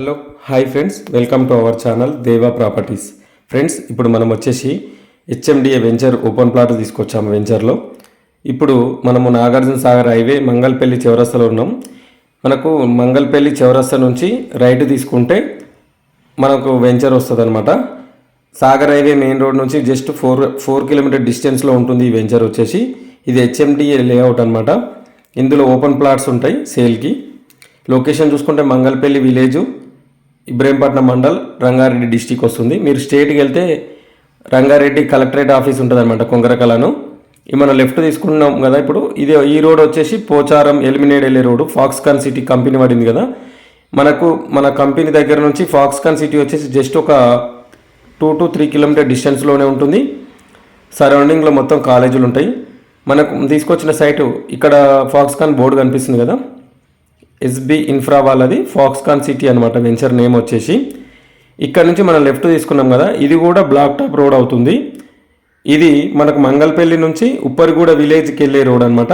Hello hi friends. Welcome to our channel Deva properties. Friends ఇప్పుడు మనం వచ్చేసి HMDA venture open plot తీసుకొచ్చాము వెంచర్లో. ఇప్పుడు మనము నాగార్జున సాగర్ హైవే మంగళపల్లి చౌరస్తలో ఉన్నాం. మనకు మంగళపల్లి చౌరస్తా నుంచి రైట్ తీసుకుంటే మనకు వెంచర్ వస్తుంది అనమాట సాగర్ హైవే మెయిన్ రోడ్ నుంచి జస్ట్ ఫోర్ ఫోర్ కిలోమీటర్ డిస్టెన్స్లో ఉంటుంది ఈ వెంచర్ వచ్చేసి. ఇది హెచ్ఎండిఏ లేఅవుట్ అనమాట ఇందులో ఓపెన్ ప్లాట్స్ ఉంటాయి సేల్కి. లొకేషన్ చూసుకుంటే మంగళపల్లి విలేజ్ ఇబ్రహీంపట్నం మండల్ రంగారెడ్డి డిస్టిక్ వస్తుంది. మీరు స్టేట్కి వెళ్తే రంగారెడ్డి కలెక్టరేట్ ఆఫీస్ ఉంటుంది అనమాట కొంగరకలను ఇది మనం లెఫ్ట్ తీసుకున్నాం కదా ఇప్పుడు. ఇది ఈ రోడ్ వచ్చేసి పోచారం ఎలిమినేట్ వెళ్ళే రోడ్డు ఫాక్స్కాన్ సిటీ కంపెనీ పడింది కదా. మనకు మన కంపెనీ దగ్గర నుంచి ఫాక్స్కాన్ సిటీ వచ్చేసి జస్ట్ ఒక టూ టు త్రీ కిలోమీటర్ డిస్టెన్స్లోనే ఉంటుంది. సరౌండింగ్లో మొత్తం కాలేజీలు ఉంటాయి మనకు తీసుకొచ్చిన సైటు ఇక్కడ ఫాక్స్కాన్ బోర్డు కనిపిస్తుంది కదా. ఎస్బి ఇన్ఫ్రా వాళ్ళది ఫాక్స్కాన్ సిటీ అనమాట వెంచర్ నేమ్ వచ్చేసి. ఇక్కడ నుంచి మనం లెఫ్ట్ తీసుకున్నాం కదా ఇది కూడా బ్లాక్ టాప్ రోడ్ అవుతుంది. ఇది మనకు మంగళపల్లి నుంచి ఉప్పరిగూడ విలేజ్కి వెళ్ళే రోడ్ అనమాట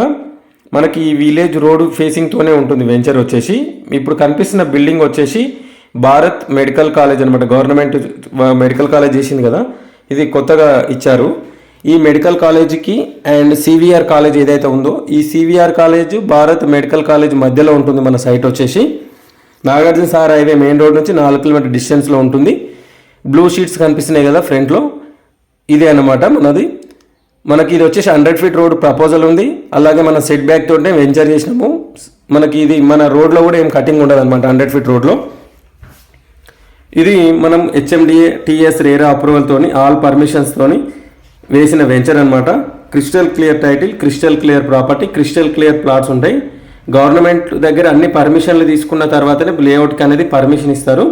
మనకి ఈ విలేజ్ రోడ్ ఫేసింగ్తోనే ఉంటుంది వెంచర్ వచ్చేసి. ఇప్పుడు కనిపిస్తున్న బిల్డింగ్ వచ్చేసి భారత్ మెడికల్ కాలేజ్ అనమాట గవర్నమెంట్ మెడికల్ కాలేజ్ చేసింది కదా ఇది కొత్తగా ఇచ్చారు. ఈ మెడికల్ కాలేజీకి అండ్ సివిఆర్ కాలేజ్ ఏదైతే ఉందో ఈ CVR college Bharat medical college మధ్యలో ఉంటుంది మన సైట్ వచ్చేసి. Nagarjuna sir highway main road నుంచి నాలుగు కిలోమీటర్ డిస్టెన్స్లో ఉంటుంది. బ్లూ షీట్స్ కనిపిస్తున్నాయి కదా ఫ్రంట్లో. ఇదే అన్నమాట మనది. మనకి ఇది వచ్చేసి హండ్రెడ్ ఫీట్ రోడ్ ప్రపోజల్ ఉంది. అలాగే మన సెట్ బ్యాక్ తోటే వెంచర్ చేసినాము. మనకి ఇది మన రోడ్లో కూడా ఏం కటింగ్ ఉండదు అనమాట హండ్రెడ్ ఫీట్ రోడ్లో. ఇది మనం హెచ్ఎండిఏ టీఎస్ రేరా అప్రూవల్తోని ఆల్ పర్మిషన్స్తోని వేసిన వెంచర్ అనమాట crystal clear title crystal clear property crystal clear plots ఉంటాయి. గవర్నమెంట్ దగ్గర అన్ని పర్మిషన్లు తీసుకున్న తర్వాతనే లేఅవుట్కి అనేది పర్మిషన్ ఇస్తారు.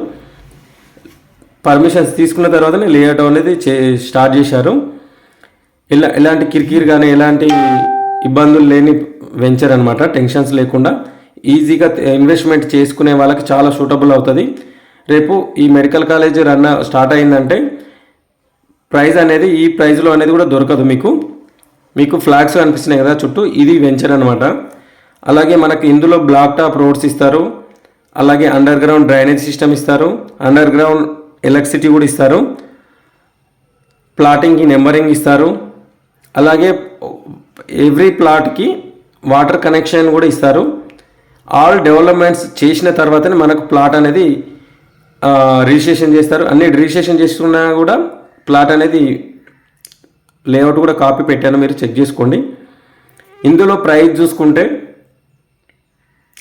పర్మిషన్స్ తీసుకున్న తర్వాతనే లేఅవుట్ అనేది చే స్టార్ట్ చేశారు. ఇలా ఎలాంటి కిరికిరి కానీ ఎలాంటి ఇబ్బందులు లేని వెంచర్ అనమాట టెన్షన్స్ లేకుండా ఈజీగా ఇన్వెస్ట్మెంట్ చేసుకునే వాళ్ళకి చాలా సూటబుల్ అవుతుంది. రేపు ఈ మెడికల్ కాలేజ్ రన్ స్టార్ట్ అయిందంటే ప్రైస్ అనేది ఈ ప్రైజ్లో అనేది కూడా దొరకదు మీకు. మీకు ఫ్లాగ్స్ కనిపిస్తున్నాయి కదా చుట్టూ ఇది వెంచర్ అనమాట అలాగే మనకి ఇందులో బ్లాక్ టాప్ రోడ్స్ ఇస్తారు. అలాగే అండర్ గ్రౌండ్ డ్రైనేజ్ సిస్టమ్ ఇస్తారు. అండర్ గ్రౌండ్ ఎలక్ట్రిసిటీ కూడా ఇస్తారు. ప్లాటింగ్కి నెంబరింగ్ ఇస్తారు. అలాగే ఎవ్రీ ప్లాట్కి వాటర్ కనెక్షన్ కూడా ఇస్తారు. ఆల్ డెవలప్మెంట్స్ చేసిన తర్వాతనే మనకు ప్లాట్ అనేది రిజిస్ట్రేషన్ చేస్తారు. అన్ని రిజిస్ట్రేషన్ చేసుకున్నా కూడా ప్లాట్ అనేది లేఅవుట్ కూడా కాపీ పెట్టాను మీరు చెక్ చేసుకోండి. ఇందులో ప్రైస్ చూసుకుంటే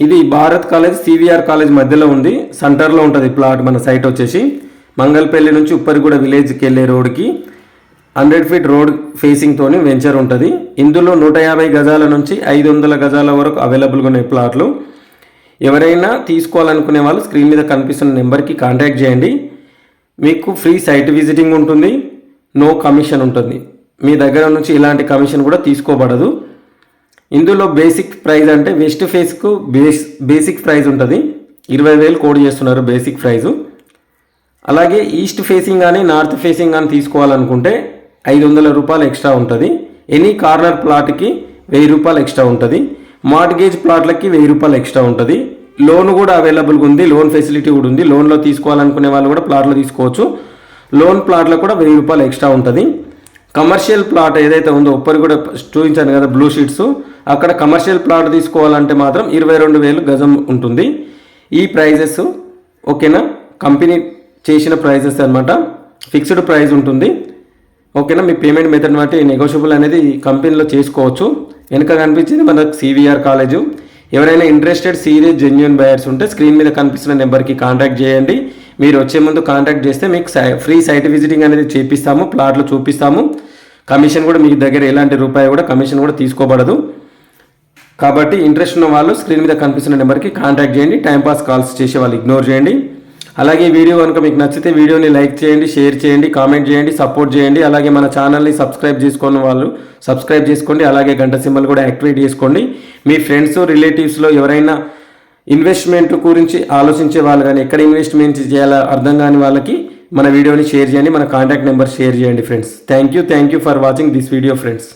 ఇది భారత్ కాలేజ్ సివిఆర్ కాలేజ్ మధ్యలో ఉంది. సెంటర్లో ఉంటుంది ప్లాట్ మన సైట్ వచ్చేసి. మంగళపల్లి నుంచి ఉప్పరిగూడ విలేజ్కి వెళ్ళే రోడ్కి హండ్రెడ్ ఫీట్ రోడ్ ఫేసింగ్తోని వెంచర్ ఉంటుంది. ఇందులో నూట యాభై గజాల నుంచి ఐదు వందల గజాల వరకు అవైలబుల్గా ఉన్నాయి ప్లాట్లు. ఎవరైనా తీసుకోవాలనుకునే వాళ్ళు స్క్రీన్ మీద కనిపిస్తున్న నెంబర్కి కాంటాక్ట్ చేయండి. మీకు ఫ్రీ సైట్ విజిటింగ్ ఉంటుంది నో కమిషన్ ఉంటుంది. మీ దగ్గర నుంచి ఇలాంటి కమిషన్ కూడా తీసుకోబడదు. ఇందులో బేసిక్ ప్రైజ్ అంటే వెస్ట్ ఫేస్కు బేస్ బేసిక్ ప్రైజ్ ఉంటుంది. ఇరవై వేలు కోడ్ చేస్తున్నారు బేసిక్ ప్రైజు అలాగే ఈస్ట్ ఫేసింగ్ కానీ నార్త్ ఫేసింగ్ కానీ తీసుకోవాలనుకుంటే ఐదు వందల రూపాయలు ఎక్స్ట్రా ఉంటుంది. ఎనీ కార్నర్ ప్లాట్కి వెయ్యి రూపాయలు ఎక్స్ట్రా ఉంటుంది. మార్ట్గేజ్ ప్లాట్లకి వెయ్యి రూపాయలు ఎక్స్ట్రా ఉంటుంది. లోన్ కూడా అవైలబుల్గా ఉంది లోన్ ఫెసిలిటీ కూడా ఉంది. లోన్లో తీసుకోవాలనుకునే వాళ్ళు కూడా ప్లాట్లో తీసుకోవచ్చు. లోన్ ప్లాట్లో కూడా వెయ్యి రూపాయలు ఎక్స్ట్రా ఉంటుంది. కమర్షియల్ ప్లాట్ ఏదైతే ఉందో ఒప్పటి కూడా చూపించాను కదా బ్లూ షీట్స్. అక్కడ కమర్షియల్ ప్లాట్ తీసుకోవాలంటే మాత్రం ఇరవై రెండు వేలు గజం ఉంటుంది. ఈ ప్రైజెస్ ఓకేనా? కంపెనీ చేసిన ప్రైజెస్ అన్నమాట. ఫిక్స్డ్ ప్రైస్ ఉంటుంది. ఓకేనా? మీ పేమెంట్ మెథడ్ బట్టి నెగోషియబుల్ అనేది కంపెనీలో చేసుకోవచ్చు. వెనుక కనిపించింది మనకు సివిఆర్ కాలేజు. ఎవరైనా ఇంట్రెస్టెడ్ సీరియస్ జెన్యున్ బయర్స్ ఉంటే స్క్రీన్ మీద కనిపిస్తున్న నెంబర్కి కాంటాక్ట్ చేయండి. మీరు వచ్చే ముందు కాంటాక్ట్ చేస్తే మీకు సై- ఫ్రీ సైట్ విజిటింగ్ అనేది చేపిస్తాము ప్లాట్లు చూపిస్తాము. కమిషన్ కూడా మీ దగ్గర ఎలాంటి రూపాయి కూడా కమిషన్ కూడా తీసుకోబడదు. కాబట్టి ఇంట్రెస్ట్ ఉన్న వాళ్ళు స్క్రీన్ మీద కనిపిస్తున్న నెంబర్కి కాంటాక్ట్ చేయండి. టైంపాస్ కాల్స్ చేసే వాళ్ళు ఇగ్నోర్ చేయండి. అలాగే వీడియో కనుక మీకు నచ్చితే వీడియోని లైక్ చేయండి షేర్ చేయండి కామెంట్ చేయండి సపోర్ట్ చేయండి. అలాగే మన ఛానల్ని సబ్స్క్రైబ్ చేసుకున్న వాళ్ళు సబ్స్క్రైబ్ చేసుకోండి. అలాగే గంట సింబల్ కూడా యాక్టివేట్ చేసుకోండి. మీ ఫ్రెండ్స్ రిలేటివ్స్లో ఎవరైనా ఇన్వెస్ట్మెంట్ గురించి ఆలోచించే వాళ్ళు కానీ ఎక్కడ ఇన్వెస్ట్మెంట్ చేయాలో అర్థం కాని వాళ్ళకి మన వీడియోని షేర్ చేయండి. మన కాంటాక్ట్ నెంబర్ షేర్ చేయండి friends. Thank you thank you for watching this video friends.